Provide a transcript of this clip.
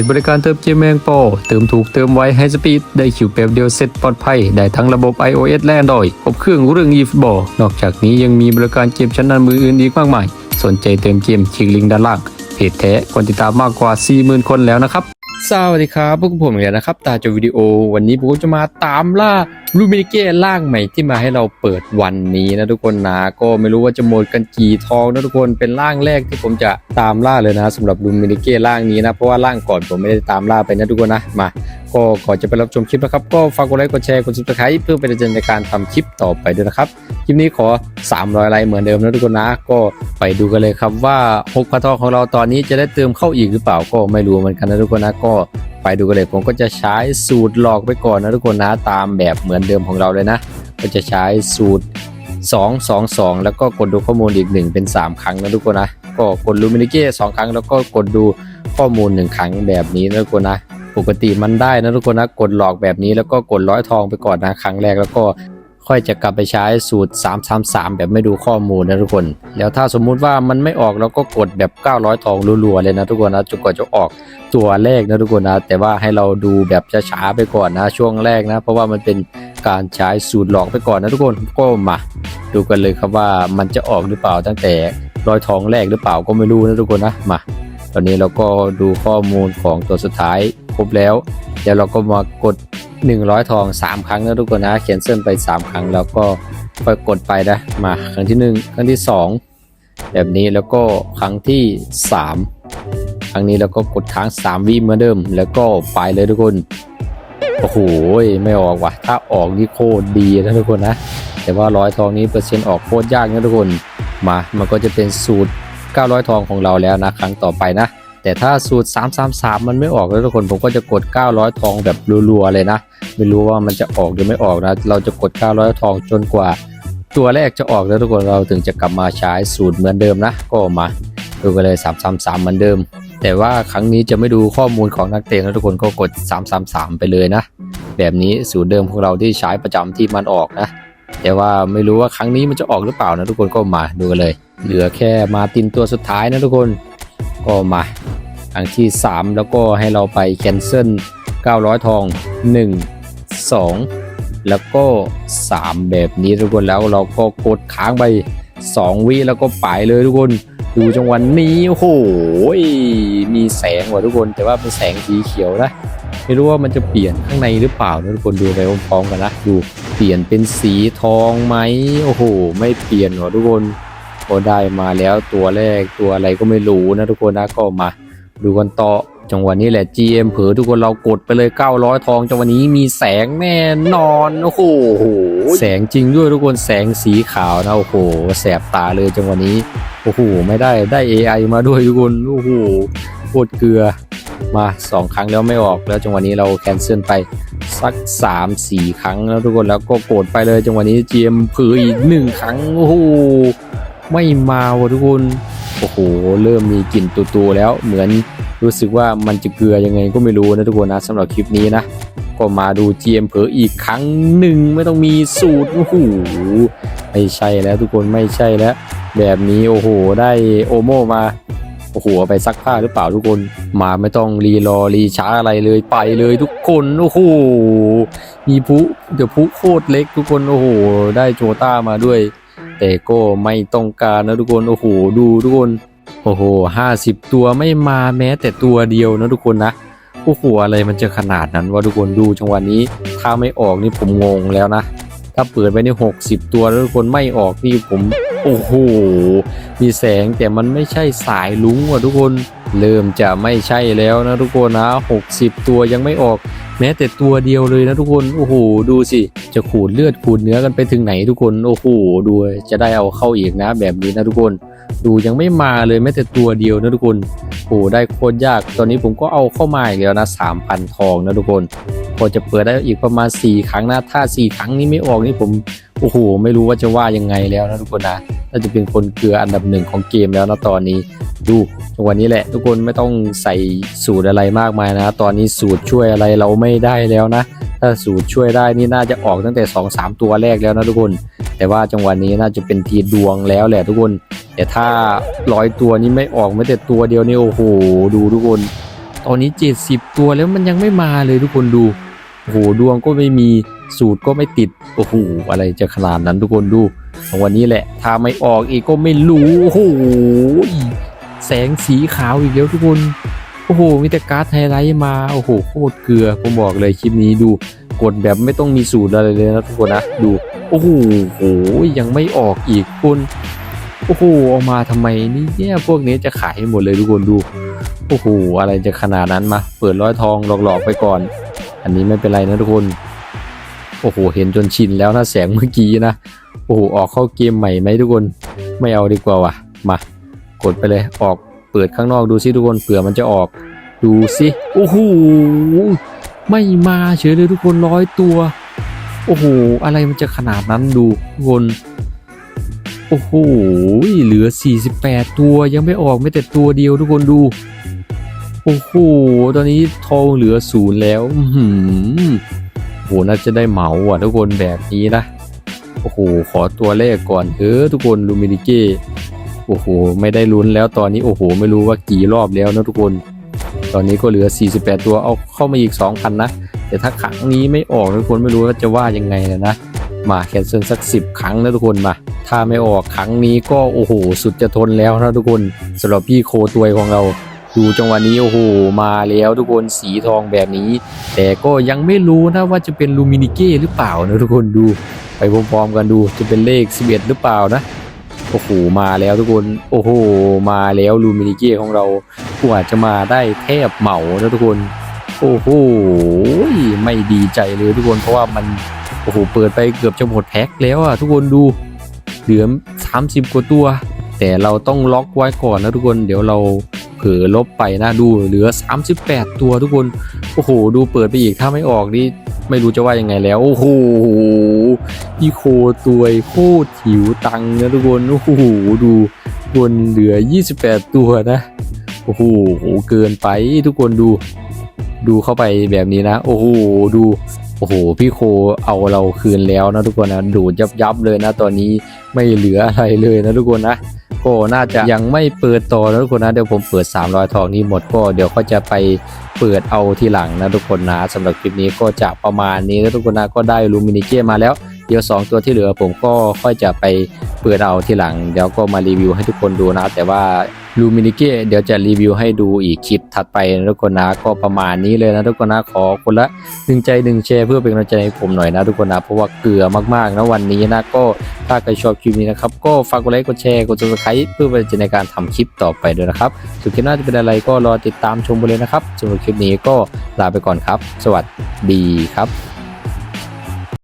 จบริการเติมเกมเมงปรเติมถูกเติมไวให้สปีดได้คิวแป๊บเดียวเสร็จปลอดภัย ได้ทั้งระบบ iOS และ Android ครบเครื่องเรื่องยีฟบอนอกจากนี้ยังมีบริการเกมชั้นนำมืออื่นอีกมากมาย สนใจเติมเกมคลิกลิงก์ด้านล่างเพจแท้คนติดตามมากกว่า 40,000 คนแล้วนะครับสวัสดีครับพวกผมเลยนะครับ ตาจอวิดีโอ วันนี้ผมจะมาตามล่า ลูมินิเก้ล่างใหม่ที่มาให้เราเปิดวันนี้นะทุกคนนะก็ไม่รู้ว่าจะหมดกันกี่ทองนะทุกคนเป็นล่างแรกที่ผมจะตามล่าเลยนะสำหรับลูมินิเก้ล่างนี้นะเพราะว่าล่างก่อนผมไม่ได้ตามล่าไปนะทุกคนนะมาก็ก่อนจะไปรับชมคลิปนะครับ ก็ฝากกดไลค์กดแชร์กดซับสไครต์เพื่อเป็นกำลังใจในการทำคลิปต่อไปด้วยนะครับคลิปนี้ขอ 300ไลค์เหมือนเดิมนะทุกคนนะ ก็ไปดูกันเลยครับว่า6พันทองของเราตอนนี้จะได้เติมเข้าอีกหรือเปล่าก็ไม่รู้เหมือนกันนะทุกคนนะก็ ไปดูกันเลยผมก็จะใช้สูตรหลอกไปก่อนนะทุกคนนะตามแบบเหมือนเดิมของเราเลยนะ ก็จะใช้สูตร 2 2 2 แล้วก็กดดูข้อมูลอีก 1 เป็น 3 ครั้งนะทุกคนนะก็กดลูมินิเก้สองครั้งแล้วก็กดดูข้อมูล 1 ครั้งแบบนี้นะทุกคนนะปกติมันได้นะทุกคนนะกดหลอกแบบนี้แล้วก็กดร้อยทองไปก่อนนะครั้งแรกแล้วก็ ค่อยจะกลับไปใช้สูตร 333 แบบไม่ดูข้อมูลนะทุกคน แล้วถ้าสมมุติว่ามันไม่ออกเราก็กดแบบ 900 ทองรัวๆเลยนะทุกคนนะจนกว่าจะออกตัวแรกนะทุกคนนะ แต่ว่าให้เราดูแบบช้าๆไปก่อนนะช่วงแรกนะ เพราะว่ามันเป็นการใช้สูตรหลอกไปก่อนนะทุกคนก็มาดูกันเลยครับว่ามันจะออกหรือเปล่าตั้งแต่ร้อยทองแรกหรือเปล่าก็ไม่รู้นะทุกคนนะมาตอนนี้เราก็ดูข้อมูลของตัวสุดท้ายครบแล้วเดี๋ยวเราก็มากด100 ทอง 3 ครั้งนะทุกคนนะเขียนเส้นไป 3 ครั้งแล้วก็ค่อยกดไปนะมาครั้งที่ 1 ครั้งที่ 2 แบบนี้แล้วก็ครั้งที่ 3 ครั้งนี้แล้วก็กดค้าง 3 วิเหมือนเดิม แล้วก็ไปเลยทุกคนโอ้โหไม่ออกว่ะถ้าออกนี่โคตรดีนะทุกคนนะ แต่ว่าร้อยทองนี้เปอร์เซ็นต์ออกโคตรยากนะทุกคนมามันก็จะเป็นสูตร 900 ทองของเราแล้วนะ ครั้งต่อไปนะ แต่ถ้าสูตร 333 มันไม่ออกแล้วทุกคนผมก็จะกด 900 ทองแบบรัวๆเลยนะ ไม่รู้ว่ามันจะออกหรือไม่ออกนะ เราจะกด 900 ทองจนกว่า ตัวแรกจะออกแล้วทุกคนเราถึงจะกลับมาใช้สูตรเหมือนเดิมนะ ก็มาดูกันเลย 333 เหมือนเดิม แต่ว่าครั้งนี้จะไม่ดูข้อมูลของนักเตะนะทุกคนก็กด 333 ไปเลยนะ แบบนี้สูตรเดิมของเราที่ใช้ประจำที่มันออกนะแต่ว่าไม่รู้ว่าครั้งนี้มันจะออกหรือเปล่านะทุกคนก็มาดูกันเลย เหลือแค่มาตินตัวสุดท้ายนะทุกคนก็มา ครั้งที่ 3 แล้วก็ให้เราไปแคนเซิล900 ทอง 1 2 แล้วก็ 3 แบบนี้ทุกคนแล้วเราก็กดค้างไป 2 วิแล้วก็ไปเลยทุกคนดูจังหวะนี้โอ้โหมีแสงว่ะทุกคนแต่ว่าเป็นแสงสีเขียวนะไม่รู้ว่ามันจะเปลี่ยนข้างในหรือเปล่านะทุกคนดูไปพร้อมๆกันนะดูเปลี่ยนเป็นสีทองไหมโอ้โห ไม่เปลี่ยนหรอทุกคนก็ได้มาแล้วตัวแรกตัวอะไรก็ไม่รู้นะทุกคนนะก็มา ดูกันต่อจังหวะนี้แหละ GM เผลอทุกคนเรากดไปเลย 900 ทองจังหวะนี้มีแสงแน่นอนโอ้โหแสงจริงด้วยทุกคนแสงสีขาวนะโอ้โหแสบตาเลยจังหวะนี้โอ้โหไม่ได้ได้ AI มาด้วยทุกคนโอ้โหโคตรเกลือมาสองครั้งแล้วไม่ออกแล้วจังหวะนี้เราแคนเซิลไปสักสามสี่ครั้งแล้วทุกคนแล้วก็โกดไปเลยจังหวะนี้ GM เผืออีกหนึ่งครั้งโอ้โหไม่มาว่ะทุกคนโอ้โห เริ่มมีกลิ่นตัวๆแล้ว เหมือนรู้สึกว่ามันจะเกลือยังไงก็ไม่รู้นะทุกคนนะสำหรับคลิปนี้นะ ก็มาดู GM เผออีกครั้งหนึ่งไม่ต้องมีสูตรโอ้โหไม่ใช่แล้วทุกคนไม่ใช่แล้ว แบบนี้โอ้โห ได้โอโมมาโอ้โหไปซักผ้าหรือเปล่าทุกคนมาไม่ต้องรีรอรีช้าอะไรเลยไปเลยทุกคนโอ้โหมีผู้เดี๋ยวผู้โคตรเล็กทุกคนโอ้โห ได้โจต้ามาด้วย แต่ก็ไม่ต้องการนะทุกคนโอ้โหดูทุกคนโอ้โหห้าสิบตัวไม่มาแม้แต่ตัวเดียวนะทุกคนนะโอ้โหอะไรมันจะขนาดนั้นวะทุกคนดูจังหวะนี้ถ้าไม่ออกนี่ผมงงแล้วนะ ถ้าเปิดไปนี่หกสิบตัวแล้วทุกคนไม่ออกนี่ผมโอ้โหมีแสงแต่มันไม่ใช่สายลุงว่ะทุกคน เริ่มจะไม่ใช่แล้วนะทุกคนนะ60ตัวยังไม่ออก แม้แต่ตัวเดียวเลยนะทุกคนโอ้โหดูสิ จะขูดเลือดขูดเนื้อกันไปถึงไหนทุกคนโอ้โหดูจะได้เอาเข้าอีกนะ แบบนี้นะทุกคน ดูยังไม่มาเลยแม้แต่ตัวเดียวนะทุกคนโอ้โหได้โคตรยาก ตอนนี้ผมก็เอาเข้ามาอีกแล้วนะ3,000ทองนะทุกคนพอจะเปิดได้อีกประมาณ 4 ครั้งนะถ้า 4 ครั้งนี้ไม่ออกนี่ผมโอ้โหไม่รู้ว่าจะว่ายังไงแล้วนะทุกคนนะน่าจะเป็นคนเกลืออันดับหนึ่งของเกมแล้วนะตอนนี้ ดูวันนี้แหละ ทุกคนไม่ต้องใส่สูตรอะไรมากมายนะ ตอนนี้สูตรช่วยอะไรเราไม่ได้แล้วนะ ถ้าสูตรช่วยได้นี่น่าจะออกตั้งแต่ 2-3 ตัวแรกแล้วนะทุกคน แต่ว่าจังหวะนี้น่าจะเป็นทีดวงแล้วแหละทุกคน แต่ถ้าร้อยตัวนี้ไม่ออกแม้แต่ตัวเดียวนี่โอ้โหดูทุกคน ตอนนี้ 70 ตัวแล้วมันยังไม่มาเลยทุกคนดูโอ้โหดวงก็ไม่มีสูตรก็ไม่ติดโอ้โหอะไรจะขนาดนั้นทุกคนดูวันนี้แหละ ถ้าไม่ออกอีกก็ไม่รู้โอ้โห แสงสีขาวอีกแล้วทุกคน โอ้โห มีแต่การ์ดไฮไลท์มา โอ้โห โคตรเกลือ ผมบอกเลยคลิปนี้ดูกดแบบไม่ต้องมีสูตรอะไรเลยนะทุกคนนะ ดู โอ้โหโหยังไม่ออกอีกคุณโอ้โหเอามาทำไมนี่เนี่ยพวกนี้จะขายให้หมดเลยทุกคนดู โอ้โห อะไรจะขนาดนั้นมา เปิดร้อยทองหลอกๆไปก่อน อันนี้ไม่เป็นไรนะทุกคน โอ้โห เห็นจนชินแล้วนะแสงเมื่อกี้นะ โอ้โห ออกเข้าเกมใหม่ไหมทุกคน ไม่เอาดีกว่าว่ะ กดไปเลยออกเปิดข้างนอกดูซิทุกคนเผื่อมันจะออกดูซิโอ้โหไม่มาเฉยเลยทุกคนร้อยตัว โอ้โหอะไรมันจะขนาดนั้นดูทุกคนโอ้โหเหลือ 48 ตัวยังไม่ออกไม่แต่ตัวเดียวทุกคนดูโอ้โหตอนนี้ทองเหลือศูนย์แล้วอือหือโหน่าจะได้เหมาอะทุกคนแบบนี้นะโอ้โหขอตัวเลขก่อนเออทุกคนลูมินิเก้ โอ้โห ไม่ได้ลุ้นแล้วตอนนี้โอ้โห ไม่รู้ว่ากี่รอบแล้วนะทุกคน ตอนนี้ก็เหลือ 48 ตัวเอาเข้ามาอีก 2,000 นะ แต่ถ้าครั้งนี้ไม่ออกทุกคนไม่รู้ว่าจะว่ายังไงนะมาแคนเซิลสัก 10 ครั้งนะทุกคนมา ถ้าไม่ออกครั้งนี้ก็โอ้โห สุดจะทนแล้วนะทุกคนสำหรับพี่โคตัวยของเราดูจังหวะนี้โอ้โหมาแล้วทุกคนสีทองแบบนี้ แต่ก็ยังไม่รู้นะว่าจะเป็นลูมินิเก้หรือเปล่านะทุกคนดู ไปพร้อมๆกันดูจะเป็นเลข 11 หรือเปล่านะ โอ้โหมาแล้วทุกคน โอ้โห มาแล้วลูมินิเก้ของเรากว่าจะมาได้แทบเหมานะทุกคน โอ้โห ไม่ดีใจเลยทุกคน เพราะว่ามัน โอ้โห เปิดไปเกือบจะหมดแพ็คแล้วอะทุกคนดู เหลือ30 กว่าตัว แต่เราต้องล็อกไว้ก่อนนะทุกคน เดี๋ยวเราเผลอลบไปนะดู เหลือ 38 ตัวทุกคน โอ้โห ดูเปิดไปอีกถ้าไม่ออกนี่ ไม่รู้จะว่ายังไงแล้ว โอ้โหพี่โคตัวโคตรถิวตังนะทุกคนโอ้โหดูคนเหลือ 28 ตัวนะ โอ้โหเกินไปทุกคนดู ดูเข้าไปแบบนี้นะ โอ้โหดู โอ้โห พี่โคเอาเราคืนแล้วนะทุกคนนะดูยับยับเลยนะ ตอนนี้ไม่เหลืออะไรเลยนะทุกคนนะ ก้น่าจะยังไม่เปิดต่อนะทุกคนนะเดี๋ยวผมเปิด 300 ทองนี้หมดก็เดี๋ยวก็จะไปเปิดเอาทีหลังนะทุกคนนะสำหรับคลิปนี้ก็จะประมาณนี้นะทุกคนนะก็ได้ลูมินิเกมาแล้วเดี๋ยว 2 ตัวที่เหลือผมก็ค่อยจะไปเปิดเอาทีหลัง เดี๋ยวก็มารีวิวให้ทุกคนดูนะ แต่ว่า ลูมินิเกเดี๋ยวจะรีวิวให้ดูอีกคลิปถัดไปนะทุกคนนะก็ประมาณนี้เลยนะทุกคนนะขอคนละหนึ่งใจหนึ่งแชร์เพื่อเป็นกำลังใจให้ผมหน่อยนะทุกคนนะเพราะว่าเกลือมากๆนะวันนี้นะก็ถ้าใครชอบคลิปนี้นะครับก็ฝากกดไลค์กดแชร์กด subscribe เพื่อเป็นกำลังใจในการทำคลิปต่อไปด้วยนะครับส่วนคลิปหน้าจะเป็นอะไรก็รอติดตามชมไปเลยนะครับสำหรับคลิปนี้ก็ลาไปก่อนครับ สวัสดีครับ